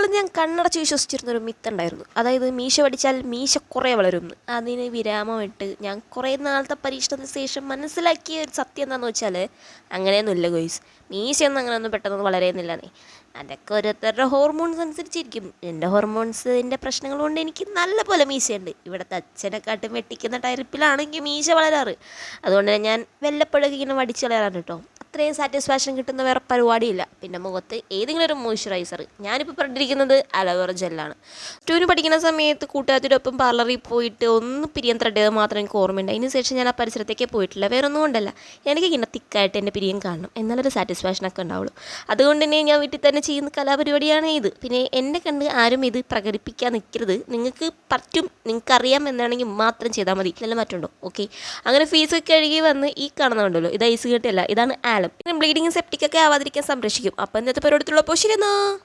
കാലം ഞാൻ കണ്ണടച്ച് വിശ്വസിച്ചിരുന്ന ഒരു മിത്തുണ്ടായിരുന്നു അതായത് മീശ പഠിച്ചാൽ മീശ കുറേ വളരുമെന്ന് അതിന് വിരാമമിട്ട് ഞാൻ കുറേ നാളത്തെ പരീക്ഷണത്തിന് ശേഷം മനസ്സിലാക്കിയ ഒരു സത്യം എന്താണെന്ന് വെച്ചാൽ അങ്ങനെയൊന്നുമില്ല ഗോയ്സ്. മീശയൊന്നും അങ്ങനെയൊന്നും പെട്ടെന്ന് വളരുന്നില്ലെന്നേ അതൊക്കെ ഓരോരുത്തരുടെ ഹോർമോൺസ് അനുസരിച്ചിരിക്കും. എന്റെ ഹോർമോൺസിന്റെ പ്രശ്നങ്ങൾ കൊണ്ട് എനിക്ക് നല്ലപോലെ മീശയുണ്ട്. ഇവിടുത്തെ അച്ഛനെക്കാട്ടും വെട്ടിക്കുന്ന ടൈപ്പിലാണെങ്കിൽ മീശ വളരാറ്. അതുകൊണ്ട് ഞാൻ വല്ലപ്പോഴൊക്കെ ഇങ്ങനെ വടിച്ച് കളയാറാണ് കേട്ടോ. അത്രയും സാറ്റിസ്ഫാക്ഷൻ കിട്ടുന്ന വേറെ പരിപാടിയില്ല. പിന്നെ മുഖത്ത് ഏതെങ്കിലും ഒരു മോയ്സ്ചറൈസർ ഞാനിപ്പോൾ പറഞ്ഞിരിക്കുന്നത് അലോവേറ ജെല്ലാണ്. ടൂവിന് പഠിക്കുന്ന സമയത്ത് കൂട്ടുകാരത്തിനൊപ്പം പാർലറിൽ പോയിട്ട് ഒന്ന് പിരിയൻ ത്രെഡ് മാത്രം എനിക്ക് ഓർമ്മയുണ്ട്. അതിന് ശേഷം ഞാൻ ആ പരിസരത്തേക്ക് പോയിട്ടില്ല. വേറെ ഒന്നും കൊണ്ടല്ല. എനിക്ക് ഇങ്ങനെ തിക്കായിട്ട് എന്റെ പിരിയം കാണണം. എന്നാലൊരു സാറ്റിസ്ഫാക്ഷൻ ഒക്കെ ഉണ്ടാവുള്ളൂ. അതുകൊണ്ട് തന്നെ ഞാൻ വീട്ടിൽ തന്നെ ചെയ്യുന്ന കലാപരിപാടിയാണ് ഇത്. പിന്നെ എന്നെ കണ്ട് ആരും ഇത് പ്രകടിപ്പിക്കാൻ നിൽക്കരുത് നിങ്ങൾക്ക് പറ്റും. നിങ്ങൾക്കറിയാം എന്നാണെങ്കിൽ മാത്രം ചെയ്താൽ മതി. ഇതെല്ലാം മറ്റുണ്ടോ? ഓക്കെ അങ്ങനെ ഫീസ് കഴുകി വന്ന് ഈ കാണുന്നുണ്ടല്ലോ ഇത് ഐസ് കെട്ടിയല്ല. ഇതാണ് ആലം. ബ്ലീഡിങ് സെപ്റ്റിക് ഒക്കെ ആവാതിരിക്കാൻ സംരക്ഷിക്കും. അപ്പം ഇന്നത്തെ എന്നാ.